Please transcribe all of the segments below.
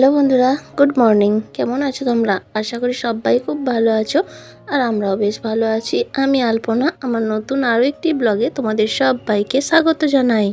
Hello বন্ধুরা, good morning. কেমন আছো তোমরা? আশা করি সবাই খুব ভালো আছো, আর আমরাও বেশ ভালো আছি। আমি আলপনা, আমার নতুন আরও একটি ব্লগে তোমাদের সবাইকে স্বাগত জানাই।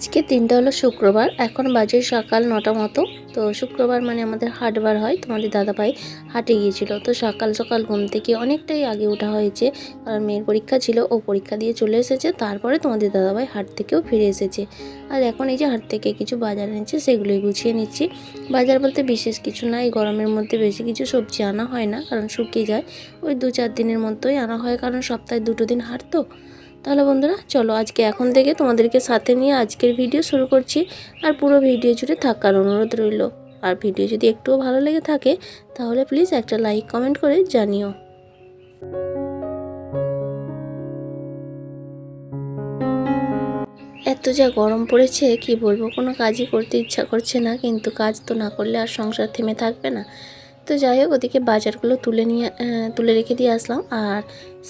আজকে দিনটা হলো শুক্রবার, এখন বাজে সকাল নটা মতো। তো শুক্রবার মানে আমাদের হাটবার হয়, তোমাদের দাদাভাই হাটে গিয়েছিল। তো সকাল সকাল ঘুম থেকে অনেকটাই আগে ওঠা হয়েছে, কারণ মেয়ের পরীক্ষা ছিল, ও পরীক্ষা দিয়ে চলে এসেছে, তারপরে তোমাদের দাদাভাই হাট থেকেও ফিরে এসেছে। আর এখন এই যে হাট থেকে কিছু বাজার এনেছে, সেগুলোই গুছিয়ে নিচ্ছি। বাজার বলতে বিশেষ কিছু না, এই গরমের মধ্যে বেশি কিছু সবজি আনা হয় না, কারণ শুকিয়ে যায়। ওই দু চার দিনের মতোই আনা হয়, কারণ সপ্তাহে দুটো দিন হাট তো। তাহলে বন্ধুরা, চলো আজকে এখন থেকে তোমাদেরকে সাথে নিয়ে আজকের ভিডিও শুরু করছি। আর পুরো ভিডিও জুড়ে থাকার অনুরোধ রইল। আর ভিডিও যদি একটুও ভালো লেগে থাকে, তাহলে প্লিজ একটা লাইক কমেন্ট করে জানিও। এত যা গরম পড়েছে, কি বলব? কোনো কাজই করতে ইচ্ছা করছে না, কিন্তু কাজ তো না করলে আর সংসার থেমে থাকবে না। তো যাই হোক, ওদিকে বাজারগুলো তুলে নিয়ে তুলে রেখে দিয়ে আসলাম আর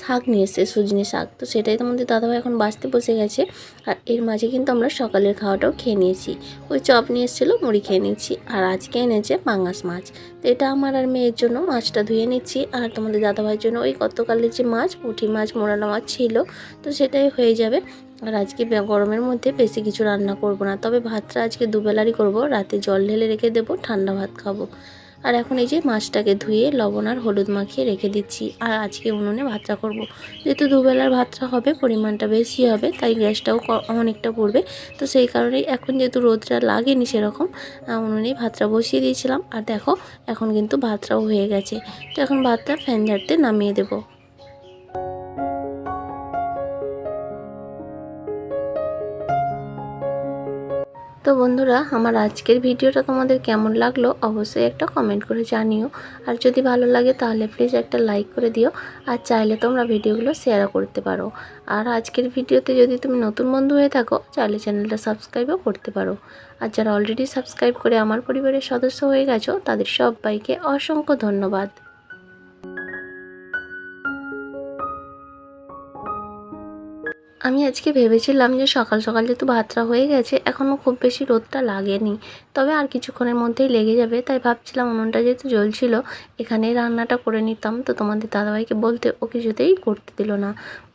শাক নিয়ে এসছে সুজনি শাক। তো সেটাই তোমাদের দাদাভাই এখন বাঁচতে বসে গেছে। আর এর মাঝে কিন্তু আমরা সকালের খাওয়াটাও খেয়ে নিয়েছি। ওই চপ নিয়ে এসেছিল, মুড়ি খেয়ে নিয়েছি। আর আজকে এনেছে পাঙাশ মাছ। তো এটা আমার আর মেয়ের জন্য, মাছটা ধুয়ে নিচ্ছি। আর তোমাদের দাদাভাইয়ের জন্য ওই গতকালের যে মাছ, পুঁটি মাছ মোড়ানো মাছ ছিল, তো সেটাই হয়ে যাবে। আর আজকে গরমের মধ্যে বেশি কিছু রান্না করব না। তবে ভাতটা আজকে দুবেলারই করব। রাতে জল ঢেলে রেখে দেবো, ঠান্ডা ভাত খাব। আর এখন এই যে মাছটাকে ধুয়ে লবণ আর হলুদ মাখিয়ে রেখে দিচ্ছি। আর আজকে উনুনে ভাতটা করব। যেহেতু দুবেলার ভাতটা হবে, পরিমাণটা বেশি হবে, তাই গ্যাসটাও অনেকটা পড়বে। তো সেই কারণেই এখন যেহেতু রোদটা লাগেনি সেরকম উনুনে উনুনেই ভাতটা বসিয়ে দিয়েছিলাম। আর দেখো, এখন কিন্তু ভাতটাও হয়ে গেছে। তো এখন ভাতটা ফ্যান ঝাড়তে নামিয়ে দেবো। তো বন্ধুরা, আমার আজকের ভিডিওটা তোমাদের কেমন লাগল অবশ্যই একটা কমেন্ট করে জানিও। আর যদি ভালো লাগে তাহলে প্লিজ একটা লাইক করে দিও আর চাইলে তোমরা ভিডিওগুলো শেয়ারও করতে পারো। আর আজকের ভিডিওতে যদি তুমি নতুন বন্ধু হয়ে থাকো চাইলে চ্যানেলটা সাবস্ক্রাইবও করতে পারো। আর যারা অলরেডি সাবস্ক্রাইব করে আমার পরিবারের সদস্য হয়ে গেছো, তাদের সবাইকে অসংখ্য ধন্যবাদ। আমি আজকে ভেবেছিলাম যে সকাল সকাল যেহেতু ভাতটা হয়ে গেছে, এখনও খুব বেশি রোদটা লাগেনি। তবে আর কিছুক্ষণের মধ্যেই লেগে যাবে, তাই ভাবছিলাম উনুনটা যেহেতু জ্বলছিল, এখানে রান্নাটা করে নিতাম। তো তোমাদের দাদাভাইকে বলতে ও কিছুতেই করতে দিল না।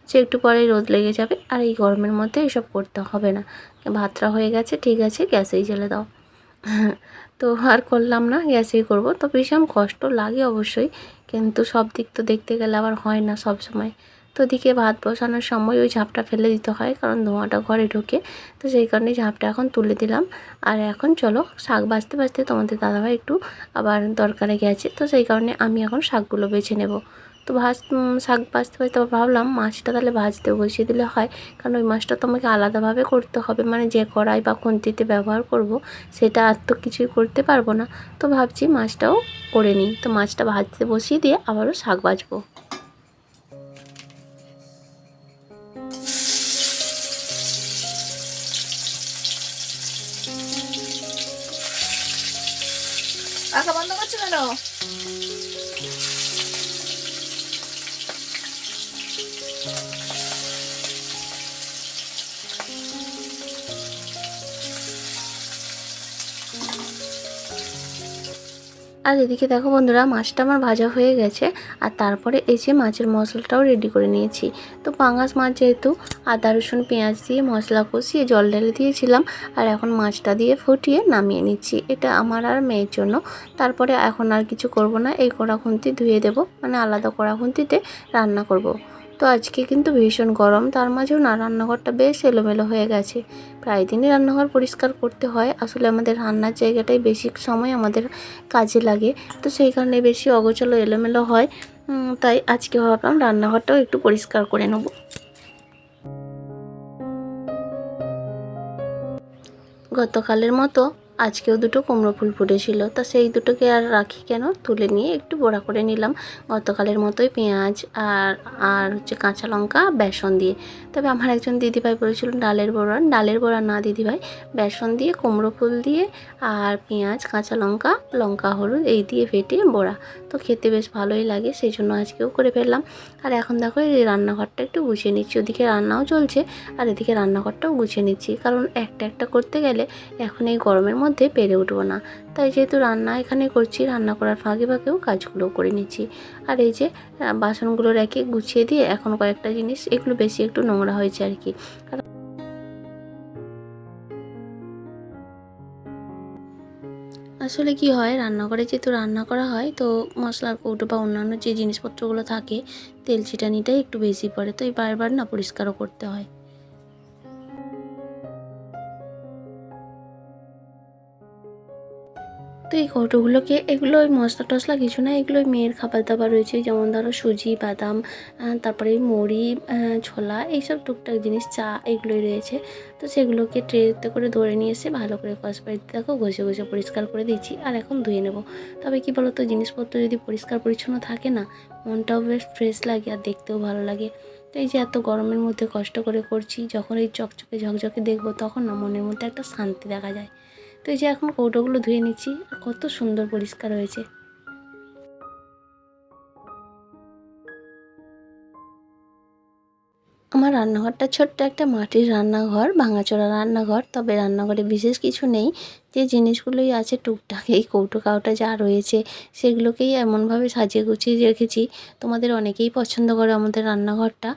যে একটু পরেই রোদ লেগে যাবে আর এই গরমের মধ্যে এসব করতে হবে না। ভাতটা হয়ে গেছে, ঠিক আছে, গ্যাসেই জ্বেলে দাও। তো আর করলাম না, গ্যাসেই করব। তো ভীষণ কষ্ট লাগে অবশ্যই, কিন্তু সব দিক তো দেখতে গেলে আবার হয় না সব সময়। তো ওদিকে ভাত বসানোর সময় ওই ঝাপটা ফেলে দিতে হয়, কারণ ধোঁয়াটা ঘরে ঢোকে। তো সেই কারণে ঝাপটা এখন তুলে দিলাম। আর এখন চলো শাক বাছতে বাছতে তোমাদের দাদাভাই একটু আবার দরকারে গেছে। তো সেই কারণে আমি এখন শাকগুলো বেছে নেব। তো ভাজ শাক বাছতে আবার ভাবলাম মাছটা তাহলে ভাজতে বসিয়ে দিলে হয়, কারণ ওই মাছটা তো আমাকে আলাদাভাবে করতে হবে। মানে যে কড়াই বা খুন্তিতে ব্যবহার করব, সেটা আর তো কিছুই করতে পারব না। তো ভাবছি মাছটাও করে নিই। তো মাছটা ভাজতে বসিয়ে দিয়ে আবারও শাক বাছবো আর এদিকে দেখো বন্ধুরা, মাছটা আমার ভাজা হয়ে গেছে, আর তারপরে এই যে মাছের মশলাটাও রেডি করে নিয়েছি। তো পাঙাশ মাছ যেহেতু, আদা, রসুন, পেঁয়াজ দিয়ে মশলা কষিয়ে জল ঢেলে দিয়েছিলাম, আর এখন মাছটা দিয়ে ফুটিয়ে নামিয়ে নিচ্ছি। এটা আমার আর মেয়ের জন্য। তারপরে এখন আর কিছু করব না, এই কড়া খুন্তি ধুয়ে দেব মানে আলাদা কড়া খুন্তিতে রান্না করব। তো আজকে কিন্তু ভীষণ গরম, তার মাঝেও না রান্নাঘরটা বেশ এলোমেলো হয়ে গেছে। প্রায় দিনই রান্নাঘর পরিষ্কার করতে হয়, আসলে আমাদের রান্নার জায়গাটাই বেশি সময় আমাদের কাজে লাগে, তো সেই কারণে বেশি অগোছালো এলোমেলো হয় তাই আজকে ভাবলাম রান্নাঘরটাও একটু পরিষ্কার করে নেব। গতকালের মতো আজকেও দুটো কুমড়ো ফুল ফুটেছিল। তা সেই দুটোকে আর রাখি কেন? তুলে নিয়ে একটু বড়া করে নিলাম। গতকালের মতোই পেঁয়াজ আর আর হচ্ছে কাঁচা লঙ্কা, বেসন দিয়ে। তবে আমার একজন দিদিভাই বলেছিল ডালের বড়া। ডালের বড়া না দিদিভাই, বেসন দিয়ে, কুমড়ো ফুল দিয়ে আর পেঁয়াজ, কাঁচা লঙ্কা লঙ্কা, হলুদ এই দিয়ে ফেটিয়ে বড়া। তো খেতে বেশ ভালোই লাগে, সেই জন্য আজকেও করে ফেললাম। আর এখন দেখো এই রান্নাঘরটা একটু গুছিয়ে নিচ্ছি। ওদিকে রান্নাও চলছে আর এদিকে রান্নাঘরটাও গুছিয়ে নিচ্ছি। কারণ একটা একটা করতে গেলে এখন এই গরমের মধ্যে পেরে উঠবো না। তাই যেহেতু রান্না এখানে করছি, রান্না করার ফাঁকে ফাঁকেও কাজগুলো করে নিচ্ছি। আর এই যে বাসনগুলো রেখে গুছিয়ে দিয়ে এখন কয়েকটা জিনিস, এগুলো বেশি একটু নোংরা হয়েছে আর কি। আসলে কি হয়, রান্নাঘরে যেহেতু রান্না করা হয়, তো মশলার কৌটো বা অন্যান্য যে জিনিসপত্রগুলো থাকে, তেল ছিটানিটাই একটু বেশি পড়ে। তো এই বারবার না পরিষ্কারও করতে হয়। এই কৌটোগুলোকে, এগুলো ওই মশলা টশলা কিছু না, এগুলো মেয়ের খাবার দাবার রয়েছে, যেমন ধরো সুজি, বাদাম তারপরে মুড়ি ছোলা, এইসব টুকটাক জিনিস, চা এগুলোই রয়েছে। তো সেগুলোকে ট্রেতে করে ধরে নিয়ে এসে ভালো করে কস বাড়িতে দেখো ঘষে ঘষে পরিষ্কার করে দিচ্ছি, আর এখন ধুয়ে নেব। তবে কি বলতো, জিনিসপত্র যদি পরিষ্কার পরিচ্ছন্ন থাকে না, মনটাও বেশ ফ্রেশ লাগে আর দেখতেও ভালো লাগে। তো এই যে এত গরমের মধ্যে কষ্ট করে করছি, যখন এই চকচকে ঝকঝকে দেখব, তখন না মনের মধ্যে একটা শান্তি দেখা যায়। তো এই যে এখন কৌটোগুলো ধুয়ে নিচ্ছি কত সুন্দর পরিষ্কার হয়েছে। আমার রান্নাঘরটা ছোট্ট একটা মাটির রান্নাঘর, ভাঙাচোরা রান্নাঘর, তবে রান্নাঘরে বিশেষ কিছু নেই। যে জিনিসগুলোই আছে টুকটাক, এই কৌটো কাউটা যা রয়েছে সেগুলোকেই এমনভাবে সাজিয়ে গুছিয়ে রেখেছি। তোমাদের অনেকেই পছন্দ করে আমাদের রান্নাঘরটা।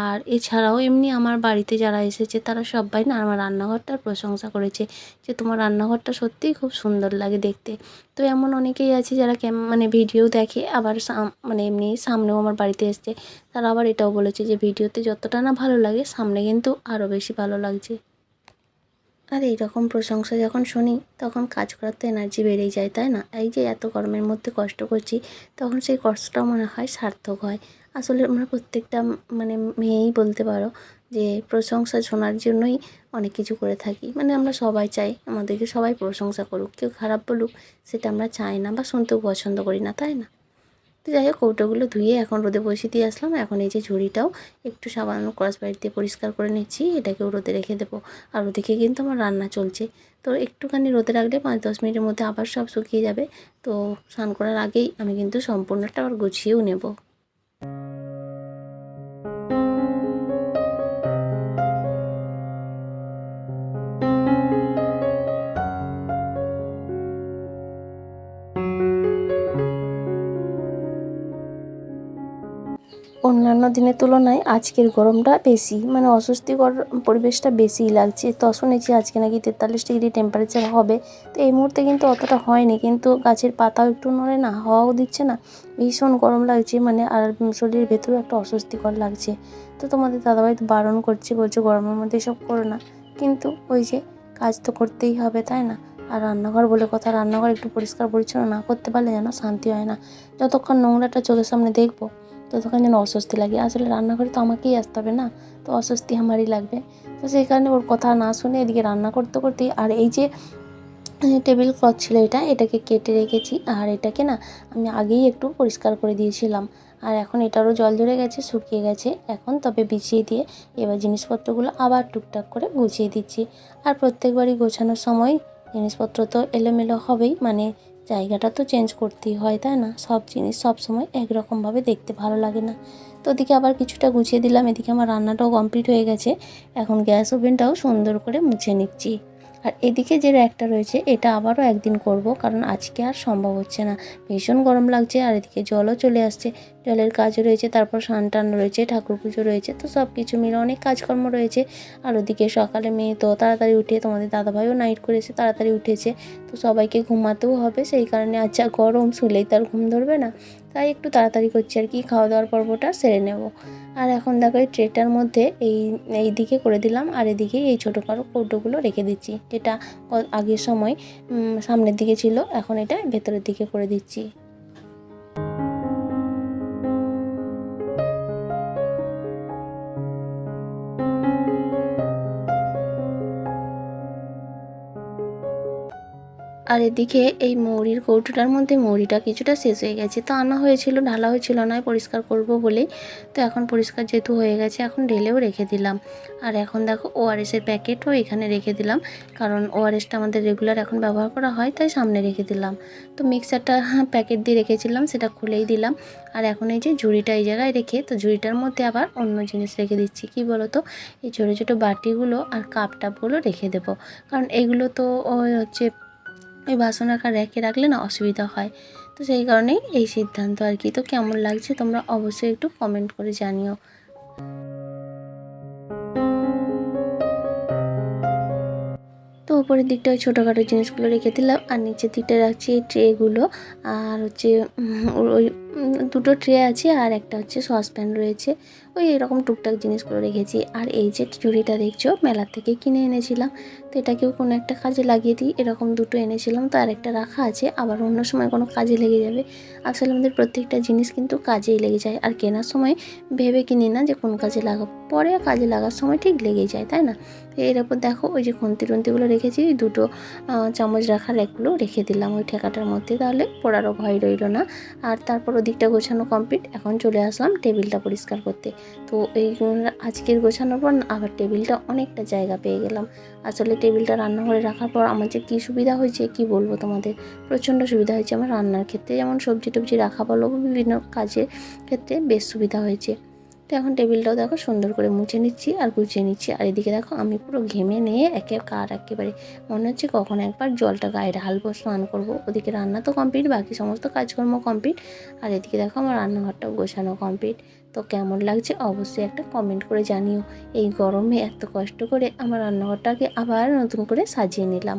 আর এছাড়াও এমনি আমার বাড়িতে যারা এসেছে তারা সবাই না আমার রান্নাঘরটার প্রশংসা করেছে যে তোমার রান্নাঘরটা সত্যিই খুব সুন্দর লাগে দেখতে। তো এমন অনেকেই আছে যারা ক্যাম মানে ভিডিও দেখে আবার মানে এমনি সামনেও আমার বাড়িতে এসছে, তারা আবার এটাও বলেছে যে ভিডিওতে যতটা না ভালো লাগে সামনে কিন্তু আরও বেশি ভালো লাগছে। আর এই রকম প্রশংসা যখন শুনি, তখন কাজ করার তো এনার্জি বেড়েই যায়, তাই না? এই যে এত গরমের মধ্যে কষ্ট করছি, তখন সেই কষ্টটা মনে হয় সার্থক হয়। আসলে আমরা প্রত্যেকটা মানে মেয়েই বলতে পারো যে প্রশংসা শোনার জন্যই অনেক কিছু করে থাকি। মানে আমরা সবাই চাই, আমাদেরকে সবাই প্রশংসা করুক, কেউ খারাপ বলুক, সেটা আমরা চাই না বা শুনতেও পছন্দ করি না, তাই না? তো যাই হোক, কৌটোগুলো ধুয়ে এখন রোদে বসিয়ে দিয়ে আসলাম। এখন এই যে ঝুড়িটাও একটু সাবান ক্রস বাইট দিয়ে পরিষ্কার করে নিচ্ছি। এটাকেও রোদে রেখে দেবো। আর ওদিকে কিন্তু আমার রান্না চলছে। তো একটুখানি রোদে রাখলে পাঁচ দশ মিনিটের মধ্যে আবার সব শুকিয়ে যাবে। তো স্নান করার আগেই আমি কিন্তু সম্পূর্ণটা আবার গুছিয়েও নেব। অন্যান্য দিনের তুলনায় আজকের গরমটা বেশি মানে অস্বস্তিকর পরিবেশটা বেশিই লাগছে। তো শুনেছি আজকে নাকি তেতাল্লিশ ডিগ্রি টেম্পারেচার হবে। তো এই মুহূর্তে কিন্তু অতটা হয়নি, কিন্তু গাছের পাতাও একটু নড়ে না, হাওয়াও দিচ্ছে না। ভীষণ গরম লাগছে মানে আর শরীরের ভেতরেও একটা অস্বস্তিকর লাগছে। তো তোমাদের দাদাভাই তো বারণ করছে, বলছে গরমের মধ্যে এসব করো না। কিন্তু ওই যে কাজ তো করতেই হবে, তাই না? আর রান্নাঘর বলে কথা, রান্নাঘর একটু পরিষ্কার পরিচ্ছন্ন না করতে পারলে যেন শান্তি হয় না। যতক্ষণ নোংরাটা চোখের সামনে দেখব ততক্ষণ যেন অস্বস্তি লাগে। আসলে রান্নাঘরে তো আমাকেই আসতে হবে না, তো অস্বস্তি আমারই লাগবে। তো সেই কারণে ওর কথা না শুনে এদিকে রান্না করতে করতেই আর এই যে টেবিল ক্লথ ছিল এটা, এটাকে কেটে রেখেছি। আর এটাকে না আমি আগেই একটু পরিষ্কার করে দিয়েছিলাম। আর এখন এটারও জল ধরে গেছে, শুকিয়ে গেছে। এখন তবে বিছিয়ে দিয়ে এবার জিনিসপত্রগুলো আবার টুকটাক করে গুছিয়ে দিচ্ছি। আর প্রত্যেকবারই গোছানোর সময় জিনিসপত্র তো এলোমেলো হবেই মানে জায়গাটা তো চেঞ্জ করতেই হয়, তাই না? সব জিনিস সব সময় একরকমভাবে দেখতে ভালো লাগে না। তো ওদিকে আবার কিছুটা গুছিয়ে দিলাম, এদিকে আমার রান্নাটাও কমপ্লিট হয়ে গেছে। এখন গ্যাস ওভেনটাও সুন্দর করে মুছে নিচ্ছি। আর এদিকে যে র্যাকটা রয়েছে, এটা আবারও একদিন করব কারণ আজকে আর সম্ভব হচ্ছে না। ভীষণ গরম লাগছে আর এদিকে জলও চলে আসছে। জলের কাজও রয়েছে, তারপর স্নান টান রয়েছে, ঠাকুর পুজো রয়েছে, তো সব কিছু মিলে অনেক কাজকর্ম রয়েছে। আর ওদিকে সকালে মেয়ে তো তাড়াতাড়ি উঠে, তোমাদের দাদাভাইও নাইট করেছে তাড়াতাড়ি উঠেছে, তো সবাইকে ঘুমাতেও হবে। সেই কারণে আচ্ছা গরম, শুলেই তার ঘুম ধরবে না। তাই একটু তাড়াতাড়ি করছি আর কি খাওয়া দাওয়ার পর্বটা সেরে নেব। আর এখন দেখো এই ট্রেটার মধ্যে এই এই দিকে করে দিলাম, আর এদিকে এই ছোটো কারও কৌটোগুলো রেখে দিচ্ছি। যেটা আগের সময় সামনের দিকে ছিল, এখন এটা ভেতরের দিকে করে দিচ্ছি। আর এদিকে এই মৌরির কৌটোটার মধ্যে মৌরিটা কিছুটা শেষ হয়ে গেছে। তো আনা হয়েছিল, ঢালা হয়েছিল নয়, পরিষ্কার করব বলেই তো এখন পরিষ্কার যেহেতু হয়ে গেছে, এখন ঢেলেও রেখে দিলাম। আর এখন দেখো ওআরএসের প্যাকেটও এখানে রেখে দিলাম। কারণ ওআরএসটা আমাদের রেগুলার এখন ব্যবহার করা হয়, তাই সামনে রেখে দিলাম। তো মিক্সারটা প্যাকেট দিয়ে রেখেছিলাম, সেটা খুলেই দিলাম। আর এখন এই যে ঝুড়িটা এই জায়গায় রেখে, তো ঝুড়িটার মধ্যে আবার অন্য জিনিস রেখে দিচ্ছি। কি বলো তো এই ছোটো ছোটো বাটিগুলো আর কাপ টাপগুলো রেখে দেবো। কারণ এগুলো তো হচ্ছে ওই বাসন রাখা র্যাকে রাখলে না অসুবিধা হয়। তো সেই কারণেই এই সিদ্ধান্ত আর কি। তো কেমন লাগছে তোমরা অবশ্যই একটু কমেন্ট করে জানিও। তো উপরের দিকটা ওই ছোটোখাটো জিনিসগুলো রেখে দিলাম। আর নিচের দিকটা রাখছি এই ট্রেগুলো আর হচ্ছে ওই দুটো ট্রে আছে আর একটা হচ্ছে সসপ্যান রয়েছে। ওই এরকম টুকটাক জিনিসগুলো রেখেছি। আর এই যে ঝুড়িটা দেখছ, মেলার থেকে কিনে এনেছিলাম। তো এটাকেও কোনো একটা কাজে লাগিয়ে দিই। এরকম দুটো এনেছিলাম, তো আর একটা রাখা আছে। আবার অন্য সময় কোনো কাজে লেগে যাবে। আসলে আমাদের প্রত্যেকটা জিনিস কিন্তু কাজেই লেগে যায়। আর কেনার সময় ভেবে কিনি না যে কোন কাজে লাগাবো। পরে কাজে লাগার সময় ঠিক লেগেই যায়, তাই না? এর ওপর দেখো, ওই যে খুন্তি টুন্তিগুলো রেখেছি দুটো চামচ রাখার একগুলো রেখে দিলাম ওই ঠেকাটার মধ্যে, তাহলে পড়ারও ভয় রইল না। আর তারপর ওদিকটা গোছানো কমপ্লিট এখন চলে আসলাম টেবিলটা পরিষ্কার করতে। তো এই আজকের গোছানোর পর আবার টেবিলটা অনেকটা জায়গা পেয়ে গেলাম। আসলে টেবিলটা রান্নাঘরে রাখার পর আমার যে কী সুবিধা হয়েছে, কি বলব তোমাদের? প্রচণ্ড সুবিধা হয়েছে আমার রান্নার ক্ষেত্রে। যেমন সবজি টবজি রাখা বলো বিভিন্ন কাজের ক্ষেত্রে বেশ সুবিধা হয়েছে। তো এখন টেবিলটাও দেখো সুন্দর করে মুছে নিচ্ছি আর গুছিয়ে নিচ্ছি। আর এদিকে দেখো আমি পুরো ঘেমে নিয়ে একে কার একেবারে মনে হচ্ছে কখন একবার জলটা গায়ে ঢালবো স্নান করব। ওদিকে রান্না তো কমপ্লিট বাকি সমস্ত কাজকর্ম কমপ্লিট আর এদিকে দেখো আমার রান্নাঘরটাও গোছানো কমপ্লিট তো কেমন লাগছে অবশ্যই একটা কমেন্ট করে জানিও। এই গরমে এত কষ্ট করে আমার রান্নাঘরটাকে আবার নতুন করে সাজিয়ে নিলাম।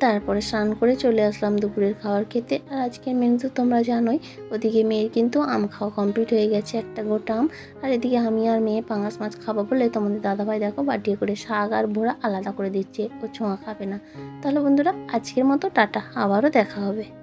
তারপরে স্নান করে চলে আসলাম দুপুরের খাবার খেতে। আর আজকের মেনু তো তোমরা জানোই, ওদিকে মেয়ের কিন্তু আম খাওয়া কমপ্লিট হয়ে গেছে, একটা গোটা আম। আর এদিকে আমি আর মেয়ে পাঙাশ মাছ খাব বলে তোমাদের দাদাভাই দেখো বাটিয়ে করে শাক আর ভোড়া আলাদা করে দিচ্ছে, ও ছোঁয়া খাবে না। তাহলে বন্ধুরা, আজকের মতো টাটা, আবারও দেখা হবে।